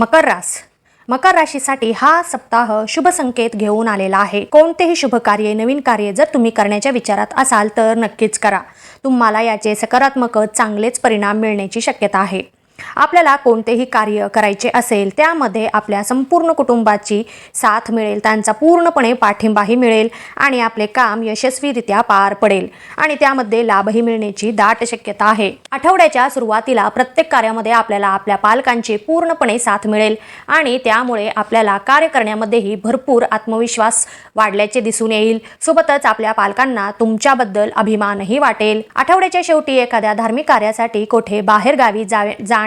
मकर रास. मकर राशीसाठी हा सप्ताह शुभ संकेत घेऊन आलेला आहे. कोणतेही शुभ कार्य नवीन कार्य जर तुम्ही करण्याच्या विचारात असाल तर नक्कीच करा. तुम्हाला याचे सकारात्मक चांगलेच परिणाम मिळण्याची शक्यता आहे. आपल्याला कोणतेही कार्य करायचे असेल त्यामध्ये आपल्या संपूर्ण कुटुंबाची साथ मिळेल त्यांचा पूर्णपणे पाठिंबाही मिळेल आणि आपले काम यशस्वीरित्या पार पडेल. आणि त्यामध्ये लाभही मिळण्याची दाट शक्यता आहे. आठवड्याच्या सुरुवातीला प्रत्येक कार्यामध्ये आपल्याला आपल्या पालकांची पूर्णपणे साथ मिळेल आणि त्यामुळे आपल्याला कार्य करण्यामध्येही भरपूर आत्मविश्वास वाढल्याचे दिसून येईल. सोबतच आपल्या पालकांना तुमच्याबद्दल अभिमानही वाटेल. आठवड्याच्या शेवटी एखाद्या धार्मिक कार्यासाठी कोठे बाहेर गावी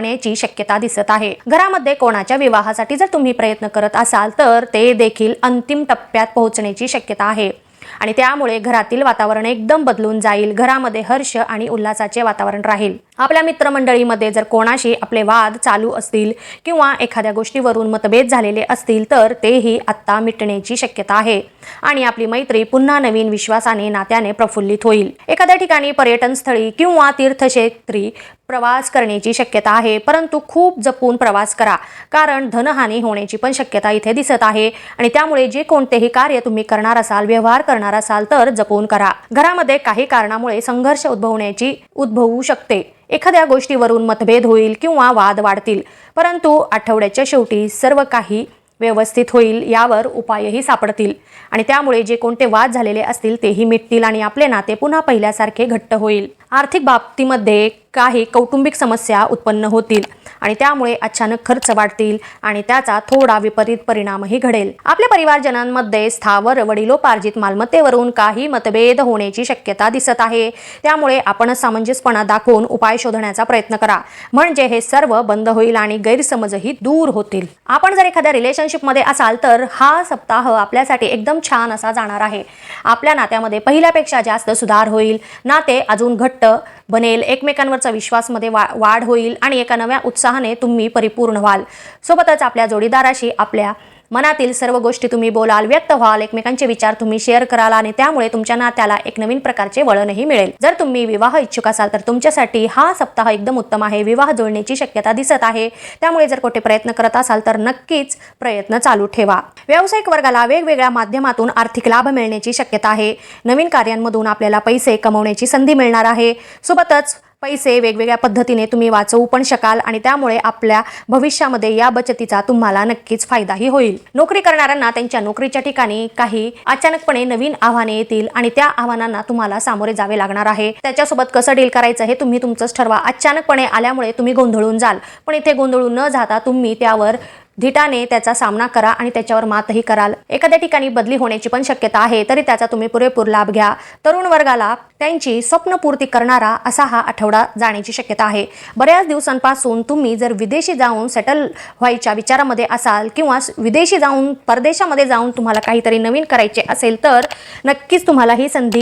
जाण्याची शक्यता दिसत आहे. घरामध्ये कोणाच्या विवाहासाठी जर तुम्ही प्रयत्न करत असाल तर ते देखील अंतिम टप्प्यात पोहोचण्याची शक्यता आहे. आणि त्यामुळे घरातील वातावरण एकदम बदलून जाईल. घरामध्ये हर्ष आणि उल्हासाचे वातावरण राहील. आपल्या मित्रमंडळीमध्ये जर कोणाशी आपले वाद चालू असतील किंवा एखाद्या गोष्टीवरून मतभेद झालेले असतील तर तेही आत्ता मिटण्याची शक्यता आहे. आणि आपली मैत्री पुन्हा नवीन विश्वासाने नात्याने प्रफुल्लित होईल. एखाद्या ठिकाणी पर्यटन स्थळी किंवा तीर्थक्षेत्री प्रवास करण्याची शक्यता आहे परंतु खूप जपून प्रवास करा कारण धनहानी होण्याची पण शक्यता इथे दिसत आहे. आणि त्यामुळे जे कोणतेही कार्य तुम्ही करणार असाल व्यवहार करणार असाल तर जपून करा. घरामध्ये काही कारणामुळे संघर्ष उद्भवण्याची उद्भवू शकते. एखाद्या गोष्टीवरून मतभेद होईल किंवा वाद वाढतील परंतु आठवड्याच्या शेवटी सर्व काही व्यवस्थित होईल यावर उपायही सापडतील. आणि त्यामुळे जे कोणते वाद झालेले असतील तेही मिटतील आणि आपले नाते पुन्हा पहिल्यासारखे घट्ट होईल. आर्थिक बाबतीमध्ये काही कौटुंबिक समस्या उत्पन्न होतील आणि त्यामुळे अचानक खर्च वाढतील आणि त्याचा थोडा विपरीत परिणामही घडेल. आपल्या परिवारजनांमध्ये स्थावर वडिलोपार्जित मालमत्तेवरून काही मतभेद होण्याची शक्यता दिसत आहे. त्यामुळे आपण सामंजस्यपणा दाखवून उपाय शोधण्याचा प्रयत्न करा. म्हणजे हे सर्व बंद होईल आणि गैरसमजही दूर होतील. आपण जर एखाद्या रिलेशनशिपमध्ये असाल तर हा सप्ताह आपल्यासाठी एकदम छान असा जाणार आहे. आपल्या नात्यामध्ये पहिल्यापेक्षा जास्त सुधार होईल. नाते अजून घट्ट बनेल. एकमेकांवरचा विश्वासमध्ये वा वाढ होईल आणि एका नव्या उत्साहाने तुम्ही परिपूर्ण व्हाल. सोबतच आपल्या जोडीदाराशी आपल्या मनातील सर्व गोष्टी तुम्ही बोलाल व्यक्त व्हाल एकमेकांचे विचार तुम्ही शेअर कराल आणि त्यामुळे तुमच्या नात्याला एक नवीन प्रकारचे वळणही मिळेल. जर तुम्ही विवाह इच्छुक असाल तर तुमच्यासाठी हा सप्ताह एकदम उत्तम आहे. विवाह जोडण्याची शक्यता दिसत आहे. त्यामुळे जर कोठे प्रयत्न करत असाल तर नक्कीच प्रयत्न चालू ठेवा. व्यावसायिक वर्गाला वेगवेगळ्या माध्यमातून आर्थिक लाभ मिळण्याची शक्यता आहे. नवीन कार्यांमधून आपल्याला पैसे कमवण्याची संधी मिळणार आहे. सोबतच पैसे वेगवेगळ्या पद्धतीने तुम्ही वाचवू पण शकाल आणि त्यामुळे आपल्या भविष्यामध्ये या बचतीचा तुम्हाला नक्कीच फायदाही होईल. नोकरी करणाऱ्यांना त्यांच्या नोकरीच्या ठिकाणी काही अचानकपणे नवीन आव्हाने येतील आणि त्या आव्हानांना तुम्हाला सामोरे जावे लागणार आहे. त्याच्यासोबत कसं डील करायचं हे तुम्ही तुमचंच ठरवा. अचानकपणे आल्यामुळे तुम्ही गोंधळून जाल. पण इथे गोंधळून न जाता तुम्ही त्यावर धिटाने त्याचा सामना करा आणि त्याच्यावर मातही कराल. एखाद्या ठिकाणी बदली होण्याची पण शक्यता आहे तरी त्याचा तुम्ही पुरेपूर लाभ घ्या. तरुण वर्गाला त्यांची स्वप्नपूर्ती करणारा असा हा आठवडा जाण्याची शक्यता आहे. बऱ्याच दिवसांपासून तुम्ही जर विदेशी जाऊन सेटल व्हायच्या विचारामध्ये असाल किंवा विदेशी जाऊन परदेशामध्ये जाऊन तुम्हाला काहीतरी नवीन करायचे असेल तर नक्कीच तुम्हाला ही संधी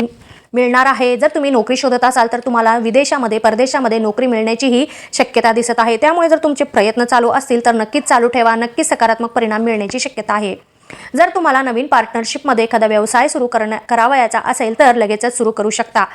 मिळणार आहे. जर तुम्ही नोकरी शोधत असाल तर तुम्हाला विदेशामध्ये परदेशामध्ये नोकरी मिळण्याचीही शक्यता दिसत आहे. त्यामुळे जर तुमचे प्रयत्न चालू असतील तर नक्कीच चालू ठेवा. नक्कीच सकारात्मक परिणाम मिळण्याची शक्यता आहे. जर तुम्हाला नवीन पार्टनरशिपमध्ये एखादा व्यवसाय सुरू करण करावयाचा असेल तर लगेचच सुरू करू शकता.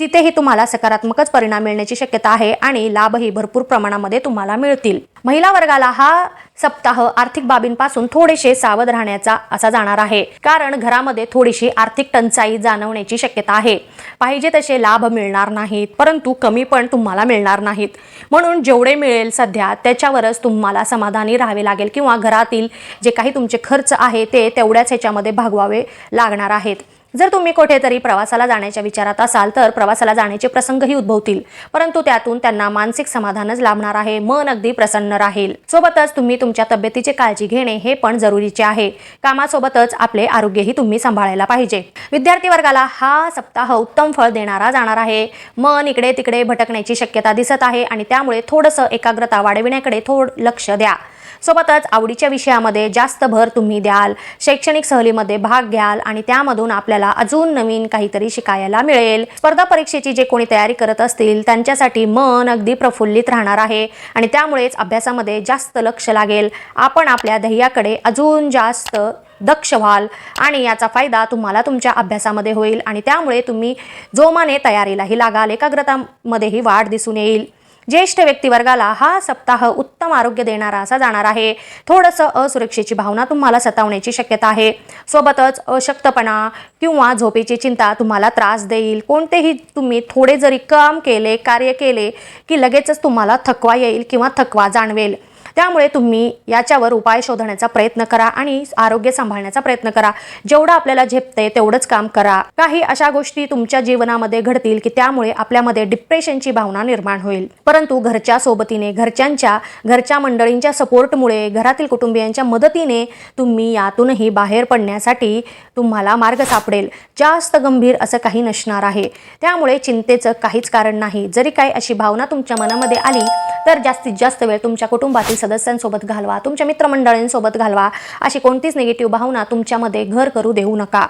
तिथेही तुम्हाला सकारात्मकच परिणाम मिळण्याची शक्यता आहे आणि लाभही भरपूर प्रमाणामध्ये तुम्हाला मिळतील. महिला वर्गाला हा सप्ताह आर्थिक बाबींपासून थोडेसे सावध राहण्याचा असा जाणार आहे. कारण घरामध्ये थोडीशी आर्थिक टंचाई जाणवण्याची शक्यता आहे. पाहिजे तसे लाभ मिळणार नाहीत परंतु कमी पण तुम्हाला मिळणार नाहीत. म्हणून जेवढे मिळेल सध्या त्याच्यावरच तुम्हाला समाधानी राहावे लागेल किंवा घरातील जे काही तुमचे खर्च आहे ते तेवढ्याच ह्याच्यामध्ये भागवावे लागणार आहेत. जर तुम्ही कुठेतरी प्रवासाला जाण्याच्या विचारात असाल तर प्रवासाला जाण्याचे प्रसंगही उद्भवतील. परंतु त्यातून त्यांना मानसिक समाधानच लाभणार आहे. मन अगदी प्रसन्न राहील. सोबतच तुम्ही तुमच्या तब्येतीची काळजी घेणे हे पण जरुरीचे आहे. कामासोबतच आपले आरोग्यही तुम्ही सांभाळायला पाहिजे. विद्यार्थी वर्गाला हा सप्ताह उत्तम फळ देणारा जाणार आहे. मन इकडे तिकडे भटकण्याची शक्यता दिसत आहे आणि त्यामुळे थोडंसं एकाग्रता वाढविण्याकडे थोड लक्ष द्या. सोबतच आवडीच्या विषयामध्ये जास्त भर तुम्ही द्याल शैक्षणिक सहलीमध्ये भाग घ्याल आणि त्यामधून आपल्याला अजून नवीन काहीतरी शिकायला मिळेल. स्पर्धा परीक्षेची जे कोणी तयारी करत असतील त्यांच्यासाठी मन अगदी प्रफुल्लित राहणार आहे आणि त्यामुळेच अभ्यासामध्ये जास्त लक्ष लागेल. आपण आपल्या ध्येयाकडे अजून जास्त दक्ष व्हाल आणि याचा फायदा तुम्हाला तुमच्या अभ्यासामध्ये होईल आणि त्यामुळे तुम्ही जोमाने तयारीलाही लागाल. एकाग्रतामध्येही वाढ दिसून येईल. ज्येष्ठ व्यक्तिवर्गाला हा सप्ताह उत्तम आरोग्य देणारा असा जाणार आहे. थोडंसं असुरक्षेची भावना तुम्हाला सतावण्याची शक्यता आहे. सोबतच अशक्तपणा किंवा झोपेची चिंता तुम्हाला त्रास देईल. कोणतेही तुम्ही थोडे जरी काम केले कार्य केले की लगेचच तुम्हाला थकवा येईल किंवा थकवा जाणवेल. त्यामुळे तुम्ही याच्यावर उपाय शोधण्याचा प्रयत्न करा आणि आरोग्य सांभाळण्याचा प्रयत्न करा. जेवढं आपल्याला झेपते तेवढंच काम करा. काही अशा गोष्टी तुमच्या जीवनामध्ये घडतील की त्यामुळे आपल्यामध्ये डिप्रेशनची भावना निर्माण होईल. परंतु घरच्या सोबतीने घरच्यांच्या घरच्या मंडळींच्या सपोर्टमुळे घरातील कुटुंबियांच्या मदतीने तुम्ही यातूनही बाहेर पडण्यासाठी तुम्हाला मार्ग सापडेल. जास्त गंभीर असं काही नसणार आहे. त्यामुळे चिंतेचं काहीच कारण नाही. जरी काही अशी भावना तुमच्या मनामध्ये आली तर जास्तीत जास्त वेळ तुमच्या कुटुंबातील सदस्यांसोबत घालवा तुमच्या मित्रमंडळींसोबत घालवा. अशी कोणतीच निगेटिव्ह भावना तुमच्यामध्ये घर करू देऊ नका.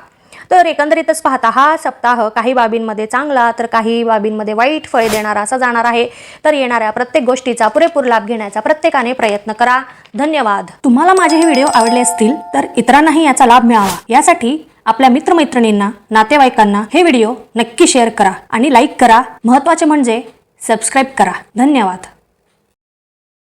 तर एकंदरीतच पाहता हा सप्ताह काही बाबींमध्ये चांगला तर काही बाबींमध्ये वाईट फळे देणारा असा जाणार आहे. तर येणाऱ्या प्रत्येक गोष्टीचा पुरेपूर लाभ घेण्याचा प्रत्येकाने प्रयत्न करा. धन्यवाद. तुम्हाला माझे हे व्हिडिओ आवडले असतील तर इतरांनाही याचा लाभ मिळावा. यासाठी आपल्या मित्रमैत्रिणींना नातेवाईकांना हे व्हिडिओ नक्की शेअर करा आणि लाईक करा. महत्त्वाचे म्हणजे सबस्क्राईब करा. धन्यवाद.